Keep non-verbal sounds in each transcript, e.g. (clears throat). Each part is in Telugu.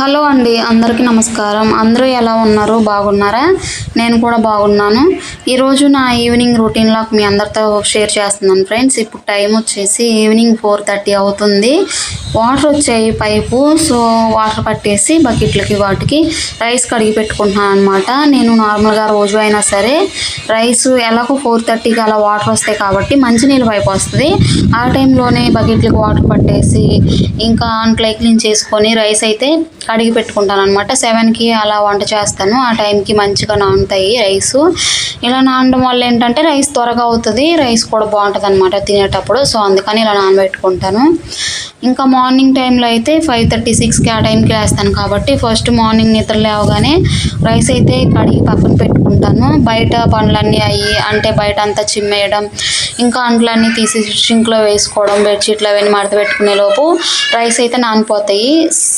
హలో అండి అందరికీ నమస్కారం. అందరూ ఎలా ఉన్నారు? బాగున్నారా? నేను కూడా బాగున్నాను. ఈరోజు నా ఈవినింగ్ రొటీన్లో మీ అందరితో షేర్ చేస్తున్నాను ఫ్రెండ్స్. ఇప్పుడు టైం వచ్చేసి ఈవినింగ్ ఫోర్ థర్టీ అవుతుంది. వాటర్ వచ్చాయి పైపు సో వాటర్ పట్టేసి బకెట్లకి వాటికి రైస్ కడిగి పెట్టుకుంటున్నాను అనమాట నేను నార్మల్గా రోజు అయినా సరే రైస్ ఎలాగో ఫోర్ థర్టీకి అలా వాటర్ వస్తాయి కాబట్టి మంచినీళ్ళు పైపు వస్తుంది. ఆ టైంలోనే బకెట్లకు వాటర్ పట్టేసి ఇంకా అంట్లో క్లీన్ చేసుకొని రైస్ అయితే కడిగి పెట్టుకుంటాను అనమాట సెవెన్కి అలా వంట చేస్తాను. ఆ టైంకి మంచిగా నానుతాయి రైస్ ఇలా నానడం వల్ల ఏంటంటే రైస్ త్వరగా అవుతుంది. రైస్ కూడా బాగుంటుంది అనమాట తినేటప్పుడు. సో అందుకని ఇలా నానబెట్టుకుంటాను. ఇంకా మార్నింగ్ టైంలో అయితే ఫైవ్ థర్టీ సిక్స్కి ఆ టైంకి లేస్తాను కాబట్టి ఫస్ట్ మార్నింగ్ నిద్ర లేవగానే రైస్ అయితే కడిగి పక్కన పెట్టుకుంటాను. బయట పనులన్నీ అయ్యి అంటే బయట అంతా చిమ్మేయడం ఇంకా అంట్లన్నీ తీసి సింక్లో వేసుకోవడం బెడ్షీట్లు అవన్నీ మడత పెట్టుకునే లోపు రైస్ అయితే నానిపోతాయి.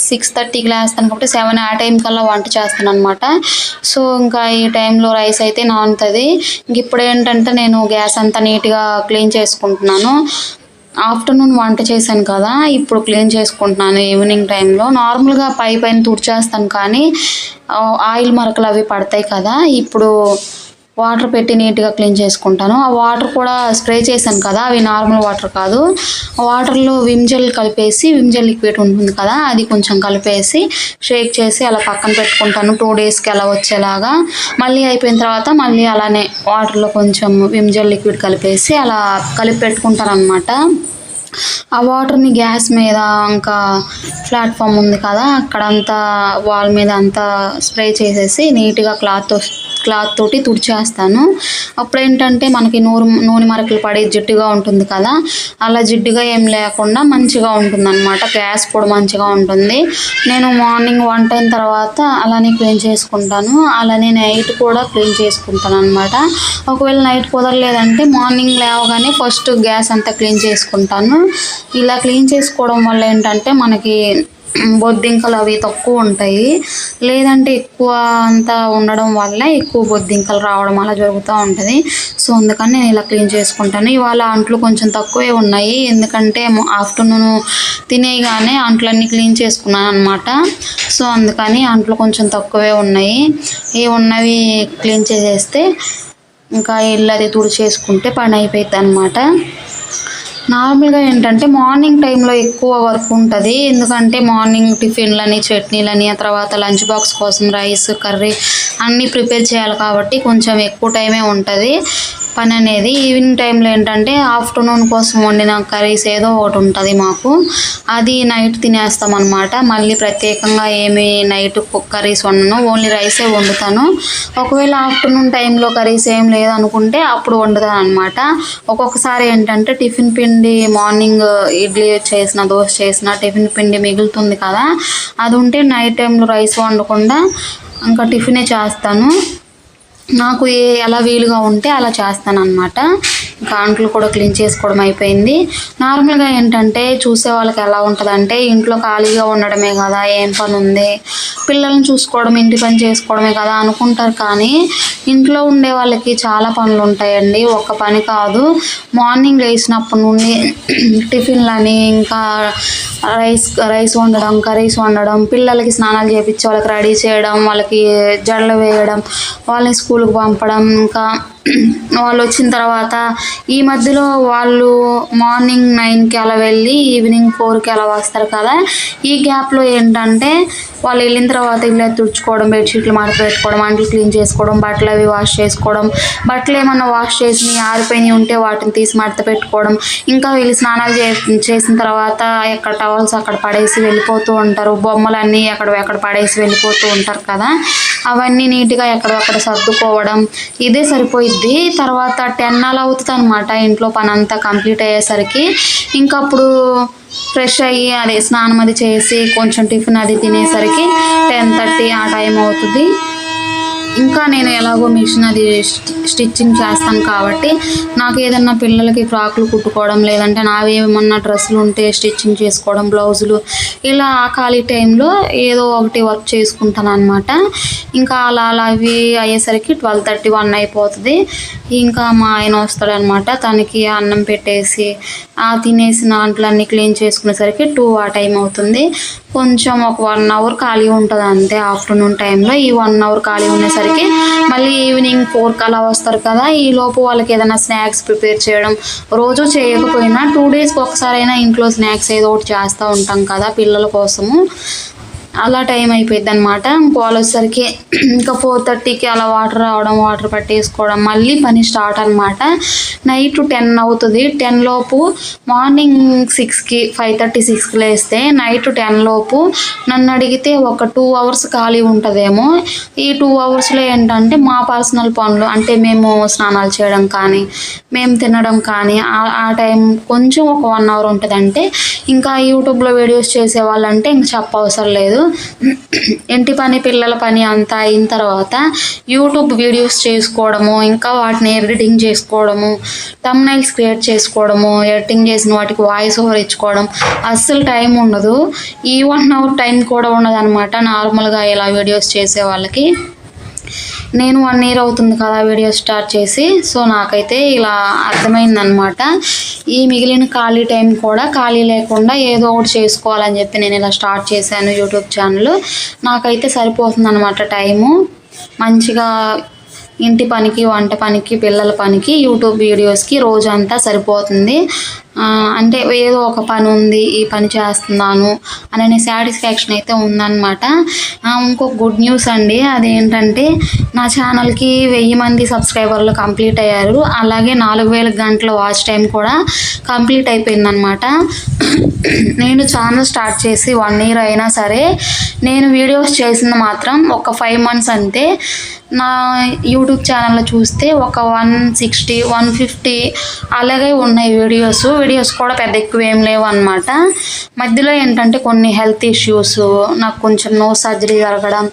సిక్స్ థర్టీకి లేస్తాను కాబట్టి సెవెన్ ఆ టైం కల్లా వంట చేస్తాను అనమాట సో ఇంకా ఈ టైంలో రైస్ అయితే నానుతుంది. ఇంక ఇప్పుడు ఏంటంటే నేను గ్యాస్ అంతా నీట్గా క్లీన్ చేసుకుంటున్నాను. ఆఫ్టర్నూన్ వంట చేశాను కదా ఇప్పుడు క్లీన్ చేసుకుంటున్నాను ఈవినింగ్ టైంలో. నార్మల్గా పై పైన తుడిచేస్తాను కానీ ఆయిల్ మరకలు అవి పడతాయి కదా ఇప్పుడు వాటర్ పెట్టి నీట్గా క్లీన్ చేసుకుంటాను. ఆ వాటర్ కూడా స్ప్రే చేశాను కదా అవి నార్మల్ వాటర్ కాదు. ఆ వాటర్లో విమ్ జెల్ కలిపేసి విమ్ జెల్ లిక్విడ్ ఉంటుంది కదా అది కొంచెం కలిపేసి షేక్ చేసి అలా పక్కన పెట్టుకుంటాను. టూ డేస్కి అలా వచ్చేలాగా. మళ్ళీ అయిపోయిన తర్వాత మళ్ళీ అలానే వాటర్లో కొంచెం విమ్ జెల్ లిక్విడ్ కలిపేసి అలా కలిపి పెట్టుకుంటాను అనమాట ఆ వాటర్ని గ్యాస్ మీద ఇంకా ప్లాట్ఫామ్ ఉంది కదా అక్కడంతా వాల్ మీద అంతా స్ప్రే చేసేసి నీట్గా క్లాత్ క్లాత్ తోటి తుడిచేస్తాను. అప్పుడు ఏంటంటే మనకి నూరు నూనె మరకలు పడే జిడ్డుగా ఉంటుంది కదా అలా జిడ్డుగా ఏం లేకుండా మంచిగా ఉంటుంది అనమాట గ్యాస్ కూడా మంచిగా ఉంటుంది. నేను మార్నింగ్ వంట అయిన తర్వాత అలానే క్లీన్ చేసుకుంటాను. అలానే నైట్ కూడా క్లీన్ చేసుకుంటాను అనమాట ఒకవేళ నైట్ కుదరలేదంటే మార్నింగ్ లేవగానే ఫస్ట్ గ్యాస్ అంతా క్లీన్ చేసుకుంటాను. ఇలా క్లీన్ చేసుకోవడం వల్ల ఏంటంటే మనకి (clears throat) బొద్దింకలు అవి తక్కువ ఉంటాయి. లేదంటే ఎక్కువ అంతా ఉండడం వల్ల ఎక్కువ బొద్దింకలు రావడం అలా జరుగుతూ ఉంటుంది. సో అందుకని నేను ఇలా క్లీన్ చేసుకుంటాను. ఇవాళ అంట్లు కొంచెం తక్కువే ఉన్నాయి. ఎందుకంటే ఆఫ్టర్నూన్ తినేయగానే అంట్లన్నీ క్లీన్ చేసుకున్నాను అనమాట సో అందుకని అంట్లు కొంచెం తక్కువే ఉన్నాయి. ఇవి ఉన్నవి క్లీన్ చేసేస్తే ఇంకా ఇల్లు అది తుడిచేసుకుంటే పని అయిపోయింది అనమాట నార్మల్గా ఏంటంటే మార్నింగ్ టైంలో ఎక్కువ వర్క్ ఉంటుంది. ఎందుకంటే మార్నింగ్ టిఫిన్లని చట్నీలని ఆ తర్వాత లంచ్ బాక్స్ కోసం రైస్ కర్రీ అన్నీ ప్రిపేర్ చేయాలి కాబట్టి కొంచెం ఎక్కువ టైమే ఉంటుంది. పని అనేది ఈవినింగ్ టైంలో ఏంటంటే ఆఫ్టర్నూన్ కోసం వండిన కర్రీస్ ఏదో ఒకటి ఉంటుంది మాకు. అది నైట్ తినేస్తాం అనమాట మళ్ళీ ప్రత్యేకంగా ఏమి నైట్ కర్రీస్ వండను ఓన్లీ రైసే వండుతాను. ఒకవేళ ఆఫ్టర్నూన్ టైంలో కర్రీస్ ఏం లేదనుకుంటే అప్పుడు వండుతాను అనమాట ఒక్కొక్కసారి ఏంటంటే టిఫిన్ పిండి మార్నింగ్ ఇడ్లీ చేసిన దోశ చేసిన టిఫిన్ పిండి మిగులుతుంది కదా. అది ఉంటే నైట్ టైంలో రైస్ వండకుండా ఇంకా టిఫినే చేస్తాను. నాకు ఏ ఎలా వీలుగా ఉంటే అలా చేస్తాను కాంట్లు కూడా క్లీన్ చేసుకోవడం అయిపోయింది. నార్మల్గా ఏంటంటే చూసే వాళ్ళకి ఎలా ఉంటుందంటే ఇంట్లో ఖాళీగా ఉండడమే కదా ఏం పని ఉంది పిల్లల్ని చూసుకోవడం ఇంటి పని చేసుకోవడమే కదా అనుకుంటారు కానీ ఇంట్లో ఉండే వాళ్ళకి చాలా పనులు ఉంటాయండి. ఒక పని కాదు మార్నింగ్ లేచినప్పటి నుండి టిఫిన్లని ఇంకా రైస్ రైస్ వండడం కర్రీస్ వండడం పిల్లలకి స్నానాలు చేపించి వాళ్ళకి రెడీ చేయడం వాళ్ళకి జడలు వేయడం వాళ్ళని స్కూల్కి పంపడం ఇంకా వాళ్ళు వచ్చిన తర్వాత ఈ మధ్యలో వాళ్ళు మార్నింగ్ నైన్కి అలా వెళ్ళి ఈవినింగ్ ఫోర్కి అలా వస్తారు కదా. ఈ గ్యాప్లో ఏంటంటే వాళ్ళు వెళ్ళిన తర్వాత ఇల్లు తుడుచుకోవడం బెడ్షీట్లు మడత పెట్టుకోవడం అంట్లు క్లీన్ చేసుకోవడం బట్టలు అవి వాష్ చేసుకోవడం బట్టలు ఏమన్నా వాష్ చేసి ఆరిపోయినవి ఉంటే వాటిని తీసి మడత పెట్టుకోవడం ఇంకా వీళ్ళు స్నానాలు చే చేసిన తర్వాత ఎక్కడ టవల్స్ అక్కడ పడేసి వెళ్ళిపోతూ ఉంటారు బొమ్మలన్నీ ఎక్కడ ఎక్కడ పడేసి వెళ్ళిపోతూ ఉంటారు కదా. అవన్నీ నీట్గా ఎక్కడక్కడ సర్దుకోవడం ఇదే సరిపోయిద్ది. తర్వాత టెన్ అలా అవుతుంది అనమాట ఇంట్లో పని అంతా కంప్లీట్ అయ్యేసరికి. ఇంకా అప్పుడు ఫ్రెష్ అయ్యి అదే స్నానం అది చేసి కొంచెం టిఫిన్ అది తినేసరికి టెన్ థర్టీ ఆ టైం అవుతుంది. ఇంకా నేను ఎలాగో మిషన్ అది స్టిచ్చింగ్ చేస్తాను కాబట్టి నాకు ఏదన్నా పిల్లలకి ఫ్రాకులు కుట్టుకోవడం లేదంటే నావేమన్నా డ్రెస్సులు ఉంటే స్టిచ్చింగ్ చేసుకోవడం బ్లౌజులు ఇలా ఆ ఖాళీ టైంలో ఏదో ఒకటి వర్క్ చేసుకుంటాను అనమాట ఇంకా అలా అలా అవి అయ్యేసరికి ట్వెల్వ్ థర్టీ వన్ అయిపోతుంది. ఇంకా మా ఆయన వస్తాడనమాట తనకి అన్నం పెట్టేసి ఆ తినేసిన అన్నీ క్లీన్ చేసుకునేసరికి టూ ఆ టైం అవుతుంది. కొంచెం ఒక వన్ అవర్ ఖాళీ ఉంటుంది అంతే ఆఫ్టర్నూన్ టైంలో. ఈ వన్ అవర్ ఖాళీ ఉండేసరికి మళ్ళీ ఈవినింగ్ ఫోర్కి అలా వస్తారు కదా. ఈ లోపు వాళ్ళకి ఏదైనా స్నాక్స్ ప్రిపేర్ చేయడం రోజు చేయకపోయినా టూ డేస్కి ఒకసారైనా ఇంట్లో స్నాక్స్ ఏదో ఒకటి చేస్తూ ఉంటాం కదా పిల్లల కోసము. అలా టైం అయిపోయింది అనమాట వాళ్ళు వచ్చేసరికి ఇంకా ఫోర్ థర్టీకి అలా వాటర్ రావడం వాటర్ పట్టేసుకోవడం మళ్ళీ పని స్టార్ట్ అనమాట నైట్ టెన్ అవుతుంది. టెన్ లోపు మార్నింగ్ సిక్స్కి ఫైవ్ థర్టీ సిక్స్కి లేస్తే నైట్ టెన్ లోపు నన్ను అడిగితే ఒక టూ అవర్స్ ఖాళీ ఉంటుందేమో. ఈ టూ అవర్స్లో ఏంటంటే మా పర్సనల్ పనులు అంటే మేము స్నానాలు చేయడం కానీ మేము తినడం కానీ ఆ- ఆ టైం కొంచెం ఒక వన్ అవర్ ఉంటుంది అంటే ఇంకా యూట్యూబ్లో వీడియోస్ చేసే వాళ్ళంటే ఇంక చెప్పవసరం లేదు. ఇంటి పని పిల్లల పని అంతా అయిన తర్వాత యూట్యూబ్ వీడియోస్ చేసుకోవడము ఇంకా వాటిని ఎడిటింగ్ చేసుకోవడము తమ్నైల్స్ క్రియేట్ చేసుకోవడము ఎడిటింగ్ చేసిన వాటికి వాయిస్ ఓవర్ ఇచ్చుకోవడం అస్సలు టైం ఉండదు. ఈ వన్ అవర్ టైం కూడా ఉండదు అనమాట నార్మల్గా ఇలా వీడియోస్ చేసే వాళ్ళకి. నేను వన్ ఇయర్ అవుతుంది కదా వీడియో స్టార్ట్ చేసి సో నాకైతే ఇలా అర్థమైందనమాట ఈ మిగిలిన ఖాళీ టైం కూడా ఖాళీ లేకుండా ఏదో ఒకటి చేసుకోవాలని చెప్పి నేను ఇలా స్టార్ట్ చేశాను యూట్యూబ్ ఛానల్ నాకైతే సరిపోతుంది అనమాట టైము మంచిగా ఇంటి పనికి వంట పనికి పిల్లల పనికి యూట్యూబ్ వీడియోస్కి రోజంతా సరిపోతుంది. అంటే ఏదో ఒక పని ఉంది ఈ పని చేస్తున్నాను అనే సాటిస్ఫాక్షన్ అయితే ఉందన్నమాట. ఇంకొక గుడ్ న్యూస్ అండి అదేంటంటే నా ఛానల్కి వెయ్యి మంది సబ్స్క్రైబర్లు కంప్లీట్ అయ్యారు. అలాగే నాలుగు వేల గంటల వాచ్ టైం కూడా కంప్లీట్ అయిపోయిందనమాట నేను ఛానల్ స్టార్ట్ చేసి వన్ ఇయర్ అయినా సరే నేను వీడియోస్ చేసింది మాత్రం ఒక ఫైవ్ మంత్స్ అంతే. నా యూట్యూబ్ ఛానల్లో చూస్తే ఒక వన్ సిక్స్టీ వన్ ఫిఫ్టీ అలాగే ఉన్నాయి వీడియోస్. వీడియోస్ కూడా పెద్ద ఎక్కువ ఏం లేవు అనమాట మధ్యలో ఏంటంటే కొన్ని హెల్త్ ఇష్యూస్ నాకు కొంచెం నో సర్జరీ జరగడం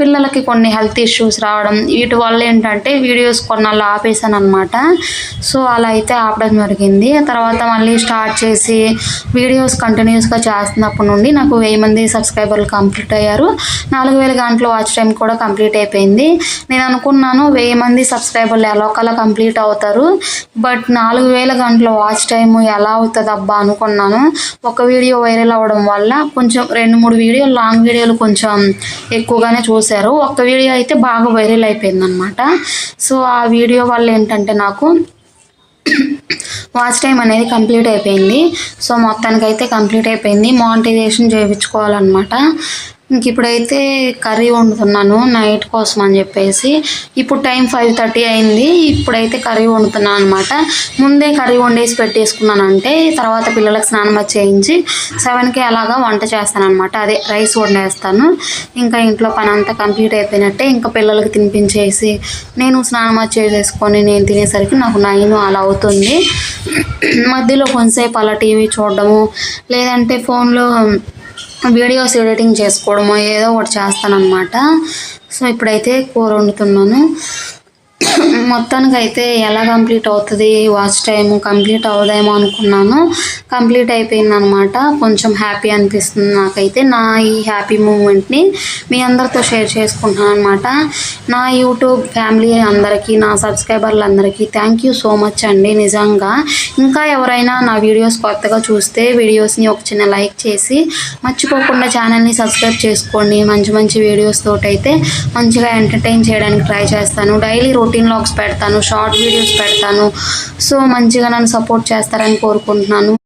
పిల్లలకి కొన్ని హెల్త్ ఇష్యూస్ రావడం వీటి వల్ల ఏంటంటే వీడియోస్ కొన్నాళ్ళు ఆపేశాను అనమాట సో అలా అయితే ఆపడం జరిగింది. తర్వాత మళ్ళీ స్టార్ట్ చేసి వీడియోస్ కంటిన్యూస్గా చేస్తున్నప్పటి నుండి నాకు వెయ్యి మంది సబ్స్క్రైబర్లు కంప్లీట్ అయ్యారు. నాలుగు వేల గంటలు వాచ్ టైం కూడా కంప్లీట్ అయిపోయింది. నేను అనుకున్నాను వెయ్యి మంది సబ్స్క్రైబర్లు ఎలా ఒకలా కంప్లీట్ అవుతారు. బట్ నాలుగు వేల గంటల వాచ్ టైం ఎలా అవుతుంది అబ్బా అనుకున్నాను. ఒక వీడియో వైరల్ అవ్వడం వల్ల కొంచెం రెండు మూడు వీడియోలు లాంగ్ వీడియోలు కొంచెం ఎక్కువగానే చూశారు. ఒక వీడియో అయితే బాగా వైరల్ అయిపోయిందనమాట సో ఆ వీడియో వల్ల ఏంటంటే నాకు వాచ్ టైం అనేది కంప్లీట్ అయిపోయింది. సో మొత్తానికి అయితే కంప్లీట్ అయిపోయింది. మానిటైజేషన్ చేయించుకోవాలన్నమాట. ఇంక ఇప్పుడైతే కర్రీ వండుతున్నాను నైట్ కోసం అని చెప్పేసి. ఇప్పుడు టైం ఫైవ్ థర్టీ అయింది. ఇప్పుడైతే కర్రీ వండుతున్నాను అనమాట ముందే కర్రీ వండేసి పెట్టేసుకున్నానంటే తర్వాత పిల్లలకు స్నానం చేయించి సెవెన్కి అలాగా వంట చేస్తాను అనమాట అదే రైస్ వండేస్తాను. ఇంకా ఇంట్లో పని అంతా కంప్లీట్ అయిపోయినట్టే ఇంకా పిల్లలకి తినిపించేసి నేను స్నానం చేసేసుకొని నేను తినేసరికి నాకు నైన్ అలా అవుతుంది. మధ్యలో కొంతసేపు అలా టీవీ చూడడము లేదంటే ఫోన్లో వీడియోస్ ఎడిటింగ్ చేసుకోవడమో ఏదో ఒకటి చేస్తానన్నమాట. సో ఇప్పుడైతే కూర వండుతున్నాను. మొత్తానికి అయితే ఎలా కంప్లీట్ అవుతుంది? వాచ్ టైం కంప్లీట్ అవుదేమో అనుకున్నాను. కంప్లీట్ అయిపోయింది అనమాట కొంచెం హ్యాపీ అనిపిస్తుంది నాకైతే. నా ఈ హ్యాపీ మూమెంట్ని మీ అందరితో షేర్ చేసుకుంటున్నాను అనమాట నా యూట్యూబ్ ఫ్యామిలీ అందరికీ నా సబ్స్క్రైబర్లు అందరికీ థ్యాంక్ యూ సో మచ్ అండి నిజంగా. ఇంకా ఎవరైనా నా వీడియోస్ కొత్తగా చూస్తే వీడియోస్ని ఒక చిన్న లైక్ చేసి మర్చిపోకుండా ఛానల్ని సబ్స్క్రైబ్ చేసుకోండి. మంచి మంచి వీడియోస్ తోటైతే మంచిగా ఎంటర్టైన్ చేయడానికి ట్రై చేస్తాను. డైలీ రొటీన్ లాగ్స్ పెడతాను షార్ట్ వీడియోస్ పెడతాను. సో మంచిగా నన్ను సపోర్ట్ చేస్తారని కోరుకుంటున్నాను.